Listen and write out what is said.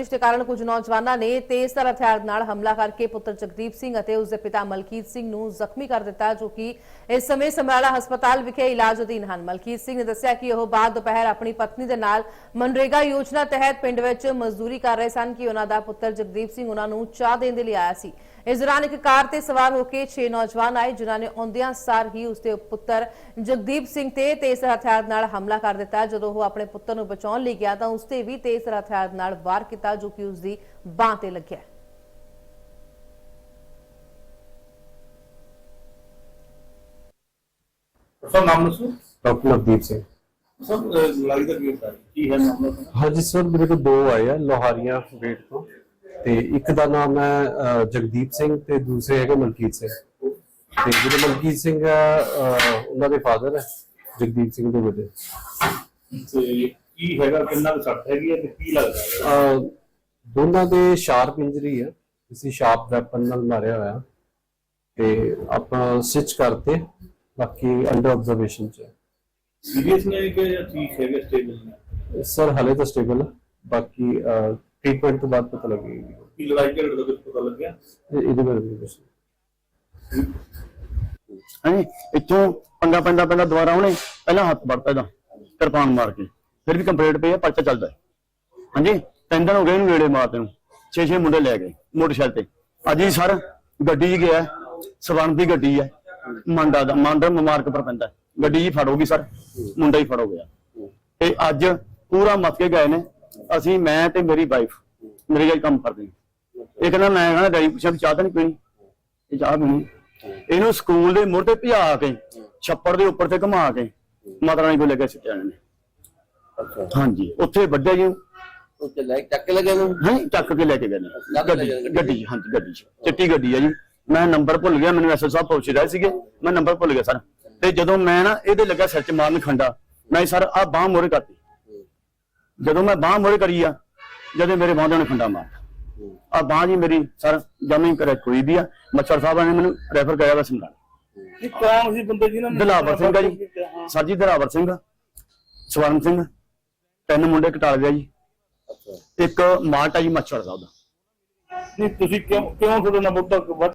ਇਸ ਦੇ ਕਾਰਨ ਕੁਝ ਨੌਜਵਾਨਾਂ ਨੇ ਤੇਜ਼ਧਾਰ ਹਥਿਆਰ ਨਾਲ ਹਮਲਾ ਕਰਕੇ ਪੁੱਤਰ ਜਗਦੀਪ ਸਿੰਘ ਅਤੇ ਉਸ ਦੇ ਪਿਤਾ ਮਲਕੀਤ ਸਿੰਘ ਨੂੰ ਜ਼ਖਮੀ ਕਰ ਦਿੱਤਾ, ਜੋ ਕਿ ਇਸ ਸਮੇਂ ਸਮਰਾਲਾ ਹਸਪਤਾਲ ਵਿਖੇ ਇਲਾਜ ਅਧੀਨ ਹਨ। ਮਲਕੀਤ ਸਿੰਘ ਨੇ ਦੱਸਿਆ ਕਿ ਉਹ ਬਾਅਦ ਦੁਪਹਿਰ ਆਪਣੀ ਪਤਨੀ ਦੇ ਨਾਲ ਮਨਰੇਗਾ ਯੋਜਨਾ ਤਹਿਤ ਪਿੰਡ ਵਿੱਚ ਮਜ਼ਦੂਰੀ ਕਰ ਰਹੇ ਸਨ ਕਿ ਉਹਨਾਂ ਦਾ ਪੁੱਤਰ ਜਗਦੀਪ ਸਿੰਘ ਉਹਨਾਂ ਨੂੰ ਚਾਹ ਦੇਣ ਦੇ ਲਈ ਆਇਆ ਸੀ। ਇਸ ਦੌਰਾਨ ਇੱਕ ਕਾਰ ਤੇ ਸਵਾਰ ਹੋ ਕੇ 6 ਨੌਜਵਾਨ ਆਏ, ਜਿਨ੍ਹਾਂ ਨੇ ਆਉਂਦਿਆਂ ਸਾਰ ਹੀ ਉਸ ਦੇ ਪੁੱਤਰ ਜਗਦੀਪ ਸਿੰਘ ਤੇ ਤੇਜ਼ ਹਥਿਆਰ ਨਾਲ ਹਮਲਾ ਕਰ ਦਿੱਤਾ। ਜਦੋਂ ਉਹ ਆਪਣੇ ਪੁੱਤਰ ਨੂੰ ਬਚਾਉਣ ਲਈ ਗਿਆ ਤਾਂ ਉਸ ਤੇ ਵੀ ਤੇਜ਼ ਹਥਿਆਰ ਨਾਲ ਵਾਰ ਕੀਤਾ ਜੋ ਕਿ ਉਸ ਦੀ ਬਾਹ ਤੇ ਲੱਗਿਆ। ਸਰ ਨਾਮ ਦੱਸੋ। ਡਾਕਟਰ ਨਵਦੀਪ ਸਿੰਘ। ਸਰ ਲੜਾਈ ਦਾ ਕੀ ਹੈ ਕੀ ਹੈ ਮਾਮਲਾ ਸਰ? ਹਾਂਜੀ ਸਰ ਮੇਰੇ ਕੋਲ ਦੋ ਆਏ ਆ ਲੋਹਾਰੀਆਂ ਵੇਟ ਤੋਂ। ਤੇ ਇੱਕ ਦਾ ਨਾਮ ਹੈ ਜਗਦੀਪ ਸਿੰਘ ਤੇ ਦੂਸਰੇ ਹੈਗੇ ਮਲਕੀਤ ਸਿੰਘ। ਤੇ ਜਿਹੜੇ ਮਲਕੀਤ ਸਿੰਘ ਉਹਨਾਂ ਦੇ ਫਾਦਰ ਹੈ ਜਗਦੀਪ ਸਿੰਘ ਦੇ ਬੇਟੇ। ਤੇ ਕੀ ਹੈਗਾ ਕਿੰਨਾ ਕੁ ਸੱਟ ਹੈਗੀ ਹੈ ਤੇ ਕੀ ਲੱਗਦਾ ਹੈ? ਅਹ, ਦੋਨਾਂ ਦੇ ਸ਼ਾਰਪ ਇੰਜਰੀ ਹੈ। ਕਿਸੇ ਸ਼ਾਰਪ ਵੈਪਨ ਨਾਲ ਮਾਰਿਆ ਹੋਇਆ। ਤੇ ਆਪਾਂ ਸਟਿਚ ਕਰਤੇ ਬਾਕੀ ਅੰਡਰ ਆਬਜ਼ਰਵੇਸ਼ਨ ਚ ਸੀਰੀਅਸ ਨੇ ਕਿ ਜਾਂ ਠੀਕ ਹੈਗੇ ਸਟੇਬਲ ਨੇ? ਸਰ ਹਲੇ ਤਾਂ ਸਟੇਬਲ ਹੈ। ਬਾਕੀ ਟ੍ਰੀਟਮੈਂਟ ਤੋਂ ਬਾਅਦ ਪਤਾ ਲੱਗੇਗੀ। ਕੀ ਲੜਾਈ ਝਗੜੇ ਦਾ ਕੁਝ ਪਤਾ ਲੱਗਿਆ? ਇਹ- ਇਹਦੇ ਬਾਰੇ ਨਹੀਂ ਕੁਛ ਹਾਂਜੀ ਇੱਥੋਂ ਪੰਗਾ ਪੈਂਦਾ ਪੈਂਦਾ ਦੁਬਾਰਾ ਉਹਨੇ ਪਹਿਲਾਂ ਹੱਥ ਵੜਤਾ ਇਹਦਾ ਕਿਰਪਾਨ ਮਾਰ ਕੇ। ਫਿਰ ਵੀ ਕੰਪਲੀਟ ਪਈ ਆ, ਪਰਚਾ ਚੱਲਦਾ ਹੈ। ਹਾਂਜੀ? ਤਿੰਨ ਦਿਨ ਹੋ ਗਏ ਇਹਨੂੰ ਵੇੜੇ ਮਾਰਦੇ ਨੂੰ। ਛੇ ਛੇ ਮੁੰਡੇ ਲੈ ਗਏ, ਮੋਟਰਸਾਈਕਲ ਤੇ। ਅੱਜ ਹੀ ਸਰ, ਗੱਡੀ 'ਚ ਗਿਆ ਸਵਰਨ ਦੀ ਗੱਡੀ ਹੈ। ਮੰਡਾ ਦਾ, ਮੰਡਾ ਮੁਬਾਰਕ ਪਰ ਪੈਂਦਾ ਗੱਡੀ ਹੀ ਫੜੋਗੀ ਸਰ, ਮੁੰਡਾ ਹੀ ਫੜੋ ਗਿਆ। ਤੇ ਅੱਜ ਪੂਰਾ ਮੱਤ ਕੇ ਗਏ ਨੇ, ਅਸੀਂ, ਮੈਂ ਤੇ ਮੇਰੀ ਵਾਈਫ ਮੇਰੇ ਜਿਹੜਾ ਕੰਮ ਕਰਦੇ ਇਹ ਕਹਿੰਦਾ ਮੈਂ ਕਹਿੰਦਾ, ਡੈਡੀ ਪੁੱਛਿਆ ਚਾਹ ਤਾਂ ਨਹੀਂ ਪੀਣੀ? ਇਹ ਚਾਹ ਪੀਣੀ ਇਹਨੂੰ ਸਕੂਲ ਦੇ ਮੁੜ ਤੇ ਭਜਾ ਕੇ, ਛੱਪੜ ਦੇ ਉੱਪਰ ਤੇ ਘੁਮਾ ਕੇ ਮਾਤਾ ਰਾਣੀ ਕੋਲ ਲੈ ਕੇ ਸਿੱਟਿਆ ਨੇ ਹਾਂਜੀ ਉੱਥੇ ਵੱਡੇ ਜੀ। ਉੱਤੇ ਲੈ ਚੱਕ ਕੇ ਲਗੇ ਨੂੰ ਹਾਂ? ਚੱਕ ਕੇ ਲੈ ਕੇ ਗਏ ਨੇ ਲੱਗ ਗੱਡੀ। ਗੱਡੀ ਹਾਂਜੀ ਗੱਡੀ ਚਿੱਟੀ ਗੱਡੀ ਹੈ ਜੀ। ਮੈਂ ਨੰਬਰ ਭੁੱਲ ਗਿਆ ਮੈਨੂੰ ਐਸਐਸ ਸਾਹਿਬ ਪੁੱਛ ਰਹੇ ਸੀਗੇ। ਮੈਂ ਨੰਬਰ ਭੁੱਲ ਗਿਆ ਸਰ। ਤੇ ਜਦੋਂ ਮੈਂ ਨਾ ਇਹਦੇ ਲੱਗਾ ਸਿਰ 'ਚ ਮਾਰਨ ਖੰਡਾ ਮੈਂ ਸਰ ਆ ਬਾਹ ਮੋਰੇ ਕਰਤੀ। ਜਦੋਂ ਮੈਂ ਬਾਹ ਮੋਰੇ ਕਰੀ ਆ ਜਦੋਂ ਮੇਰੇ ਬਾਹ ਦੇ ਉਹਨੇ ਖੰਡਾ ਮਾਰਤਾ ਆ ਬਾਹ ਜੀ ਮੇਰੀ ਸਰ ਜਮੀ ਕਰੇ ਕੋਈ ਵੀ ਆ। ਮੱਛਰ ਸਾਹਿਬ ਨੇ ਮੈਨੂੰ ਰੈਫਰ ਕਰਿਆ ਵਾ ਸਮਝਾ ਇਹ ਕੌਣ ਸੀ ਬੰਦੇ ਜਿਨ੍ਹਾਂ ਨੇ ਦਿਲਾਵਰ ਸਿੰਘ ਆ ਜੀ। ਸਰ ਜੀ ਦਿਲਾਵਰ ਸਿੰਘ ਸਵਰਨ ਸਿੰਘ। ਤਿੰਨ ਮੁੰਡੇ ਕਟਾਲ ਗਿਆ ਜੀ। ਅੱਛਾ। ਇੱਕ ਮਾਲਟਾ ਜੀ ਸਾਹਿਬ ਦਾ ਨਹੀਂ ਤੁਸੀਂ ਕਿਉਂ ਕਿਉਂ ਤੁਹਾਡੇ ਨਾਲ ਮੁੱਦਾ ਵੱਧ